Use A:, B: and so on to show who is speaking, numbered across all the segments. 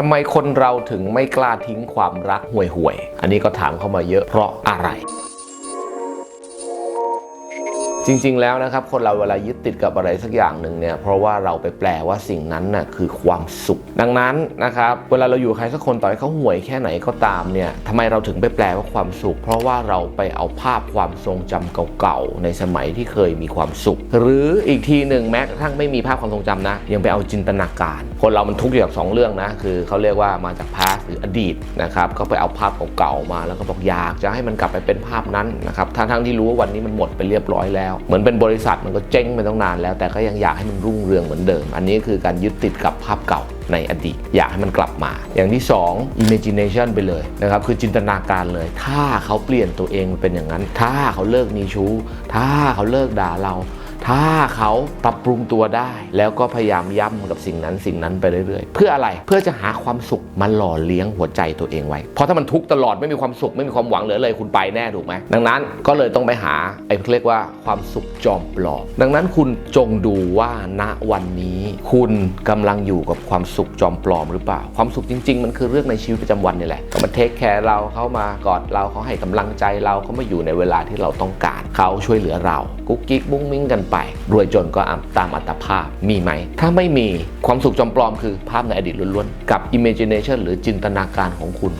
A: ทำไมคนเราถึงไม่กล้าทิ้งความรักห่วยๆ อันนี้ก็ถามเข้ามาเยอะเพราะอะไร จริง ๆ แล้วนะครับ คนเราเวลายึดติดกับอะไรสักอย่างหนึ่งเนี่ยเพราะว่าเราไปแปลว่าสิ่งนั้นน่ะคือความสุข ดังนั้นนะครับเวลาเราอยู่ใครสักคนต่อให้เขาห่วยแค่ไหนก็ตามเนี่ยทำไมเราถึงไปแปลว่าความสุข เพราะว่าเราไปเอาภาพความทรงจำเก่าๆในสมัยที่เคยมีความสุข หรืออีกทีหนึ่งแม้กระทั่งไม่มีภาพความทรงจำนะ ยังไปเอาจินตนาการ คนเรามันทุกข์อยู่กับสองเรื่องนะคือเขาเรียกว่ามาจากพาสหรืออดีตนะครับก็ไปเอาภาพเก่าๆมา แล้วก็บอกอยากจะให้มันกลับไปเป็นภาพนั้นนะครับทั้งๆที่รู้ว่าวันนี้มันหมดไปเรียบร้อยแล้วเหมือนเป็นบริษัทมันก็เจ๊งไปตั้งนานแล้ว แต่ก็ยังอยากให้มันรุ่งเรืองเหมือนเดิม อันนี้คือการยึดติดกับภาพเก่าในอดีต อยากให้มันกลับมา อย่างที่ 2 imagination ไปเลยนะครับคือจินตนาการเลย ถ้าเขาเปลี่ยนตัวเองเป็นอย่างนั้น ถ้าเขาเลิกมีชู้ ถ้าเขาเลิกด่าเรา ถ้าเขาปรับปรุงตัวได้ แล้วก็พยายามย้ำกับสิ่งนั้นสิ่งนั้นไปเรื่อยๆ เพื่ออะไรเพื่อจะหาความสุขมาหล่อเลี้ยงหัวใจตัวเองไว้ เพราะถ้ามันทุกข์ตลอดไม่มีความสุขไม่มีความหวังเหลือเลยคุณไปแน่ถูกไหมดังนั้นก็เลยต้องไปหาไอ้เรียกว่าความสุขจอมปลอมดังนั้นคุณจงดูว่าณวันนี้ คุณกำลังอยู่กับความสุขจอมปลอมหรือเปล่า ความสุขจริง ๆ มันคือเรื่องในชีวิตประจำวันนี่แหละเขามาเทคแคร์เราเขามากอดเราเขาให้กำลังใจเราเขามาอยู่ในเวลาที่เราต้องการเขาช่วยเหลือเรากุ๊กกิ๊กบุ้งมิ้งกันไปรวยจนก็ตามอัตภาพมีไหม ถ้าไม่มีความสุขจอมปลอมคือภาพในอดีตล้วนๆ กับ imagination หรือจินตนาการของคุณ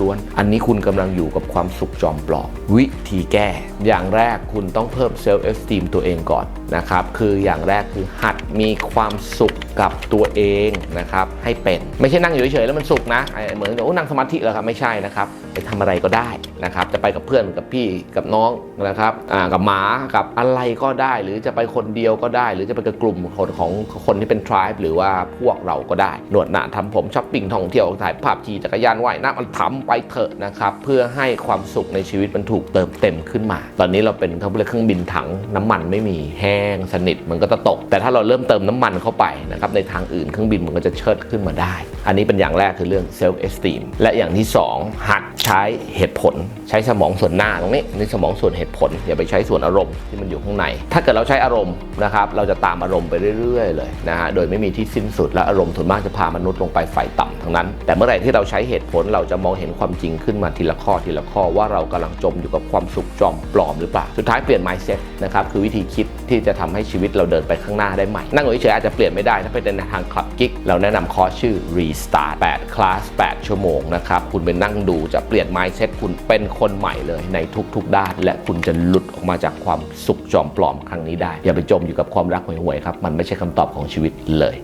A: ล้วนๆ อันนี้คุณกำลังอยู่กับความสุขจอมปลอม วิธีแก้ อย่างแรกคุณต้องเพิ่ม self esteem ตัวเองก่อนนะครับ คืออย่างแรกคือหัดมีความสุขกับตัวเองนะครับให้เป็นไม่ใช่นั่งอยู่เฉยๆแล้วมันสุขนะเหมือนกับนั่งสมาธิแล้วครับไม่ใช่นะครับไปทำอะไรก็ได้นะครับจะไปกับเพื่อนกับพี่กับน้องนะครับกับหมากับอะไรก็ได้หรือจะไปคนเดียวก็ได้ หรือจะไปกับกลุ่มคนของคนที่เป็นทริบหรือว่าพวกเราก็ได้หนวดหนาทำผมช้อปปิ้งท่องเที่ยวถ่ายภาพขี่จักรยานว่ายน้ำมันทำไปเถอะนะครับเพื่อให้ความสุขในชีวิตมันถูกเติมเต็มขึ้นมา ตอนนี้เราเป็นเขาเรียกเครื่องบินถังน้ำมันไม่มีแห้งสนิทมันก็จะตก แต่ถ้าเราเริ่มเติมน้ำมันเข้าไปนะครับในทางอื่นเครื่องบินมันก็จะเชิดขึ้นมาได้ อันนี้เป็นอย่างแรกคือเรื่อง self esteem และอย่างที่สองหัดใช้เหตุผลใช้สมองส่วนหน้าตรงนี้นี่สมองส่วนเหตุผลอย่าไปใช้ส่วนอารมณ์ที่มันอยู่ข้างใน ถ้าเกิดเราใช้อารมณ์นะครับเราจะตามอารมณ์ไปเรื่อยๆเลยนะฮะโดยไม่มีที่สิ้นสุดและอารมณ์ส่วนมากจะพามนุษย์ลงไปฝ่ายต่ำทั้งนั้น แต่เมื่อไหร่ที่เราใช้เหตุผลเราจะมองเห็นความจริงขึ้นมาทีละข้อทีละข้อว่าเรากำลังจมอยู่กับความสุขจอมปลอมหรือเปล่าสุดท้ายเปลี่ยน mindset นะครับคือวิธีคิด ที่จะทำให้ชีวิตเราเดินไปข้างหน้าได้ใหม่ นั่งเฉยๆอาจจะเปลี่ยนไม่ได้ถ้าเป็นในทางคลับกิ๊กเราแนะนำคอร์สชื่อ restart 8คลาส8 ชั่วโมงนะครับ คุณไปนั่งดูจะเปลี่ยน mindset คุณเป็นคนใหม่เลยในทุกๆ ด้าน และคุณจะหลุดออกมาจากความสุขจอมปลอมครั้งนี้ได้ อย่าไปจมอยู่กับความรักห่วยๆครับมันไม่ใช่คำตอบของชีวิตเลย